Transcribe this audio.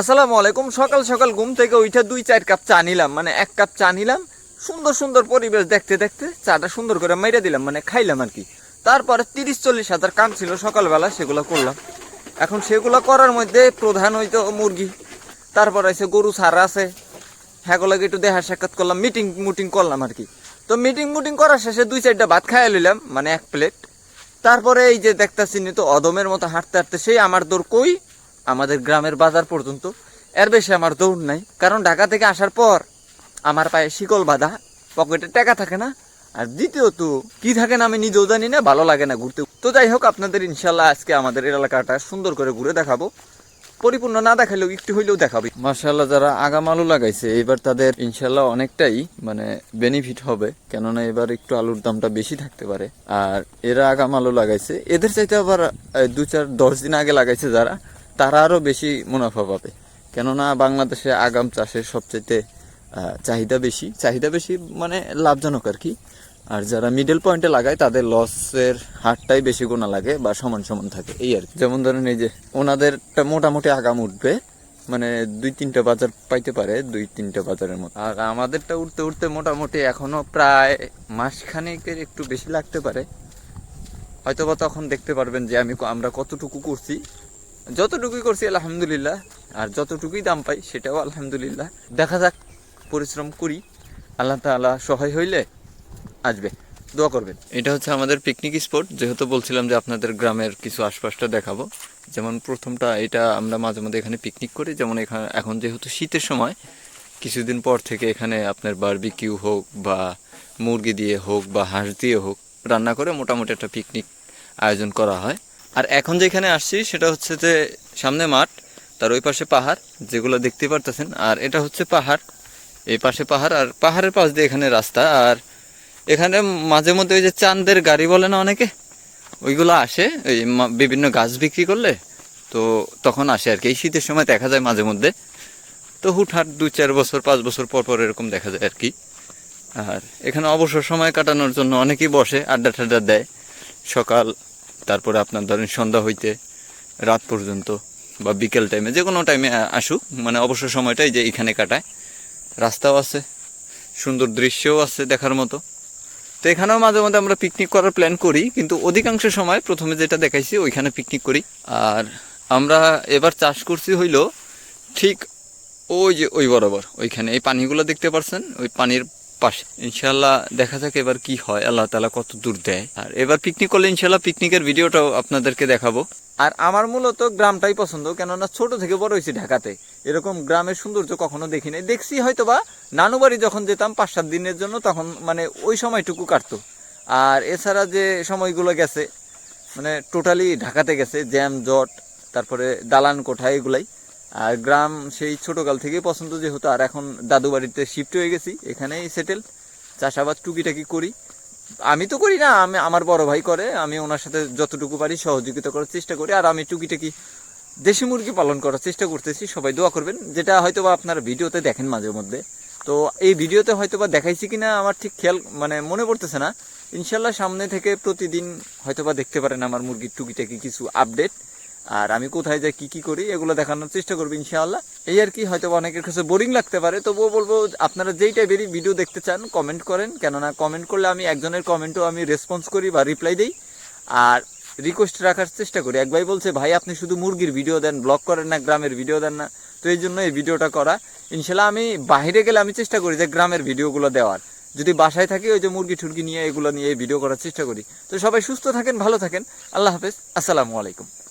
আসসালামু আলাইকুম। সকাল সকাল ঘুম থেকে উঠে দুই চার কাপ চা নিলাম। মানে এক কাপ চা নিলাম। সুন্দর সুন্দর পরিবেশ দেখতে দেখতে চাটা সুন্দর করে মেরে দিলাম মানে খাইলাম আর কি। তারপরে তিরিশ চল্লিশ হাজার কাম ছিল সকালবেলা, সেগুলো করলাম। এখন সেগুলো করার মধ্যে প্রধান হইতো মুরগি। তারপর আছে গরু সার আছে। হ্যাগুলোকে একটু দেখা সাক্ষাৎ করলাম মিটিং মুটিং করলাম আর কি। তো মিটিং মুটিং করার শেষে দুই চারটা ভাত খাইয়া লইলাম মানে এক প্লেট তারপরে এই যে দেখতাছি তো, অদমের মতো হাঁটতে হাঁটতে সেই আমার দৌড় কই আমাদের গ্রামের বাজার পর্যন্ত। এর বেশি আমার দৌড় নাই, কারণ ঢাকা থেকে আসার পর আমার পায়ে শিকল বাঁধা, পকেটে টাকা থাকে না। আর দ্বিতীয়ত, কি থাকে না আমি নিজেও জানি না, ভালো লাগে না ঘুরতে। তো যাই হোক, আপনাদের ইনশাল্লাহ আজকে আমাদের এলাকাটা সুন্দর করে ঘুরে দেখাবো। পরিপূর্ণ না দেখালেও একটু হইলেও দেখাবে। মার্শাল্লাহ যারা আগাম আলু লাগাইছে, এবার তাদের ইনশাল্লাহ অনেকটাই মানে বেনিফিট হবে। কেননা এবার একটু আলুর দামটা বেশি থাকতে পারে। আর এরা আগাম আলু লাগাইছে। এদের চাইতে আবার দু চার, দশ দিন আগে লাগাইছে যারা। তারা আরও বেশি মুনাফা পাবে। কেননা বাংলাদেশে আগাম চাষের আহ, চাহিদা বেশি। চাহিদা বেশি মানে লাভজনক আর কি। আর যারা মিডল পয়েন্টে লাগায় তাদের লসের হারটাই বেশি গোনা লাগে বা সমান সমান থাকে। এই আর কি। যেমন ধরেন এই যে ওনাদেরটা মোটামুটি আগাম উঠবে। মানে দুই তিনটা বাজার পাইতে পারে দুই তিনটা বাজারের মতো। আর আমাদেরটা উঠতে উঠতে মোটামুটি এখনও প্রায় মাসখানেকের একটু বেশি লাগতে পারে। হয়তো বা তখন দেখতে পারবেন যে আমি আমরা কতটুকু করছি। যতটুকুই করছি, আলহামদুলিল্লাহ, আর যতটুকুই দাম পাই, সেটাও আলহামদুলিল্লাহ। দেখা যাক, পরিশ্রম করি, আল্লাহ তাআলা সহায় হইলে আসবে। দোয়া করবেন। এটা হচ্ছে আমাদের পিকনিক স্পট যেহেতু বলছিলাম যে আপনাদের গ্রামের কিছু আশপাশটা দেখাবো। যেমন প্রথমটা, এটা আমরা মাঝে মধ্যে এখানে পিকনিক করি, যেমন এখানে এখন যেহেতু শীতের সময়, কিছুদিন পর থেকে এখানে আপনার বারবিকিউ হোক বা মুরগি দিয়ে হোক বা হাঁস দিয়ে হোক, রান্না করে মোটামুটি একটা পিকনিক আয়োজন করা হয়। আর এখন যেখানে আসছি, সেটা হচ্ছে যে সামনে মাঠ, তার ওই পাশে পাহাড়, যেগুলো দেখতে পারতেছেন। আর এটা হচ্ছে পাহাড়। এই পাশে পাহাড়, আর পাহাড়ের পাশ দিয়ে এখানে রাস্তা। আর এখানে মাঝে মধ্যে ওই যে চাঁদের গাড়ি বলে না অনেকে? ওইগুলো আসে, ওই বিভিন্ন গাছ বিক্রি করলে। তো তখন আসে আর কি। এই শীতের সময় দেখা যায় মাঝে মধ্যে। তো হুটহাট দু চার বছর, পাঁচ বছর পর পর এরকম দেখা যায় আর কি। আর এখানে অবসর সময় কাটানোর জন্য অনেকেই বসে, আড্ডা টাড্ডা দেয়। সকাল তারপরে আপনার ধরেন সন্ধ্যা হইতে রাত পর্যন্ত বা বিকেল টাইমে যে কোনো টাইমে আসুক মানে অবসর সময়টাই যে এখানে কাটায়। রাস্তাও আছে, সুন্দর দৃশ্যও আছে দেখার মতো। তো এখানেও মাঝে মধ্যে আমরা পিকনিক করার প্ল্যান করি, কিন্তু অধিকাংশ সময় প্রথমে যেটা দেখাইছি, ওইখানে পিকনিক করি। আর আমরা এবার চাষ করছি হইল ঠিক ওই যে, ওই বরাবর, ওইখানে। এই পানিগুলো দেখতে পারছেন? ওই পানির পাশে। ইনশাল্লাহ দেখা যাক এবার কি হয়। আল্লাহ তালা কত দূর দেয়। আর এবার পিকনিক করলে ইনশাল্লাহ পিকনিকের ভিডিওটাও আপনাদেরকে দেখাবো। আর আমার মূলত গ্রামটাই পছন্দ, কেননা ছোট থেকে বড় হয়েছি ঢাকাতে। এরকম গ্রামের সৌন্দর্য কখনো দেখি নাই। দেখছি হয়তো বা নানু বাড়ি যখন যেতাম পাঁচ সাত দিনের জন্য, তখন মানে ওই সময়টুকু কাটতো। আর এছাড়া যে সময়গুলো গেছে মানে টোটালি ঢাকাতে গেছে, জ্যাম, জট, তারপরে দালান কোঠা এগুলাই। আর গ্রাম সেই ছোটকাল থেকেই পছন্দ যেহেতু, আর এখন দাদু বাড়িতে শিফট হয়ে গেছি, এখানেই সেটেল চাষাবাদ টুকিটাকি করি। আমি তো করি না, আমি, আমার বড় ভাই করে, আমি ওনার সাথে যতটুকু পারি সহযোগিতা করার চেষ্টা করি, আর আমি টুকিটাকি দেশি মুরগি পালন করার চেষ্টা করতেছি, সবাই দোয়া করবেন, যেটা হয়তো বা আপনারা ভিডিওতে দেখেন মাঝে মধ্যে। তো এই ভিডিওতে হয়তো বা দেখাইছি কিনা আমার ঠিক খেয়াল মানে মনে পড়তেছে না। ইনশাল্লাহ সামনে থেকে প্রতিদিন হয়তো বা দেখতে পারেন আমার মুরগির টুকিটাকি কিছু আপডেট আর আমি কোথায় যাই, কি কি করি, এগুলো দেখানোর চেষ্টা করব ইনশাআল্লাহ। এই আর কি হয়তো অনেকের কাছে বোরিং লাগতে পারে, তবুও বলব আপনারা যেই টাইপেরই ভিডিও দেখতে চান কমেন্ট করেন। কেননা কমেন্ট করলে আমি একজনের কমেন্টও আমি রেসপন্স করি বা রিপ্লাই দিই। আর রিকোয়েস্ট রাখার চেষ্টা করি। এক ভাই বলছে, ভাই, আপনি শুধু মুরগির ভিডিও দেন ব্লগ করেন না, গ্রামের ভিডিও দেন না। তো এই জন্য এই ভিডিওটা করা। ইনশাল্লাহ আমি বাইরে গেলে আমি চেষ্টা করি যে গ্রামের ভিডিওগুলো দেওয়ার। যদি বাসায় থাকি, ওই যে মুরগি ঠুরগি নিয়ে এগুলো নিয়ে ভিডিও করার চেষ্টা করি। তো সবাই সুস্থ থাকেন, ভালো থাকেন। আল্লাহ হাফেজ। আসসালামু আলাইকুম।